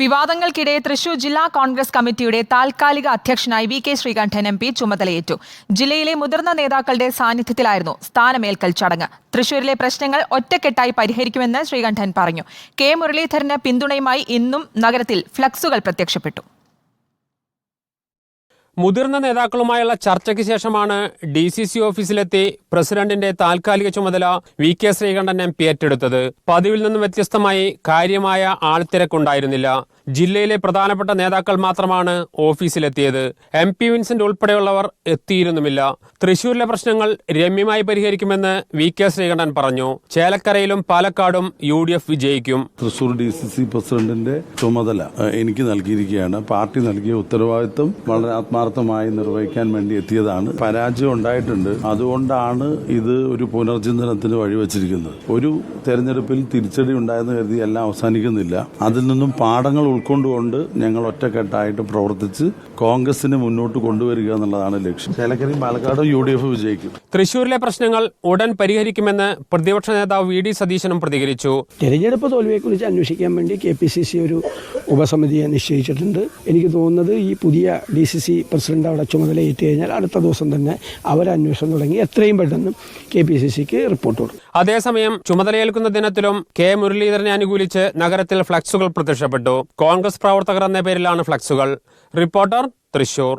വിവാദങ്ങൾക്കിടെ തൃശൂർ ജില്ലാ കോൺഗ്രസ് കമ്മിറ്റിയുടെ താൽക്കാലിക അധ്യക്ഷനായി V K Sreekandan M P ചുമതലയേറ്റു. ജില്ലയിലെ മുതിർന്ന നേതാക്കളുടെ സാന്നിധ്യത്തിലായിരുന്നു സ്ഥാനമേൽക്കൽ ചടങ്ങ്. തൃശൂരിലെ പ്രശ്നങ്ങൾ ഒറ്റക്കെട്ടായി പരിഹരിക്കുമെന്ന് ശ്രീകണ്ഠൻ പറഞ്ഞു. കെ മുരളീധരന് പിന്തുണയുമായി ഇന്നും നഗരത്തിൽ ഫ്ലക്സുകൾ പ്രത്യക്ഷപ്പെട്ടു. മുതിർന്ന നേതാക്കളുമായുള്ള ചർച്ചയ്ക്ക് ശേഷമാണ് ഡി സി സി ഓഫീസിലെത്തി പ്രസിഡന്റിന്റെ താൽക്കാലിക ചുമതല V K Sreekandan M P ഏറ്റെടുത്തത്. പതിവിൽ നിന്നും വ്യത്യസ്തമായി കാര്യമായ ആൾത്തിരക്കുണ്ടായിരുന്നില്ല. ജില്ലയിലെ പ്രധാനപ്പെട്ട നേതാക്കൾ മാത്രമാണ് ഓഫീസിലെത്തിയത്. എം പി വിൻസെന്റ് ഉൾപ്പെടെയുള്ളവർ എത്തിയിരുന്നുമില്ല. തൃശൂരിലെ പ്രശ്നങ്ങൾ രമ്യമായി പരിഹരിക്കുമെന്ന് വി കെ ശ്രീകണ്ഠൻ പറഞ്ഞു. ചേലക്കരയിലും പാലക്കാടും യു ഡി എഫ് വിജയിക്കും. തൃശൂർ ഡി സി സി പ്രസിഡന്റിന്റെ ചുമതല എനിക്ക് നൽകിയിരിക്കുകയാണ്. പാർട്ടി നൽകിയ ഉത്തരവാദിത്വം വളരെ ആത്മാർത്ഥമായി നിർവഹിക്കാൻ വേണ്ടി എത്തിയതാണ്. പരാജയം ഉണ്ടായിട്ടുണ്ട്. അതുകൊണ്ടാണ് ഇത് ഒരു പുനർചിന്തനത്തിന് വഴിവെച്ചിരിക്കുന്നത് ഒരു തെരഞ്ഞെടുപ്പിൽ തിരിച്ചടി ഉണ്ടായെന്ന് കരുതി എല്ലാം അവസാനിക്കുന്നില്ല. അതിൽ നിന്നും പാഠങ്ങൾ ഉൾക്കൊണ്ടുകൊണ്ട് ഞങ്ങൾ ഒറ്റക്കെട്ടായിട്ട് പ്രവർത്തിച്ച് കോൺഗ്രസിനെ മുന്നോട്ട് കൊണ്ടുവരിക എന്നുള്ളതാണ് ലക്ഷ്യം. ചേലക്കരയും പാലക്കാടും യു ഡി എഫ് വിജയിക്കും. തൃശൂരിലെ പ്രശ്നങ്ങൾ ഉടൻ പരിഹരിക്കുമെന്ന് പ്രതിപക്ഷ നേതാവ് വി ഡി സതീശനും പ്രതികരിച്ചു. തെരഞ്ഞെടുപ്പ് തോൽവിയെക്കുറിച്ച് അന്വേഷിക്കാൻ വേണ്ടി കെ പി സി സി ഒരു ഉപസമിതിയെ നിശ്ചയിച്ചിട്ടുണ്ട്. എനിക്ക് തോന്നുന്നത് ഈ പുതിയ ഡി സി സി പ്രസിഡന്റ് അവിടെ ചുമതല ഏറ്റു കഴിഞ്ഞാൽ അടുത്ത ദിവസം തന്നെ അവരന്വേഷണം തുടങ്ങി എത്രയും പെട്ടെന്ന് കെ പി സി സിക്ക് റിപ്പോർട്ട് കൊടുക്കും. അതേസമയം ചുമതലയേൽക്കുന്ന ദിനത്തിലും കെ മുരളീധരനെ അനുകൂലിച്ച് നഗരത്തിൽ ഫ്ലക്സുകൾ പ്രത്യക്ഷപ്പെട്ടു. കോൺഗ്രസ് പ്രവർത്തകർ എന്ന പേരിലാണ് ഫ്ലക്സുകൾ. റിപ്പോർട്ടർ തൃശൂർ.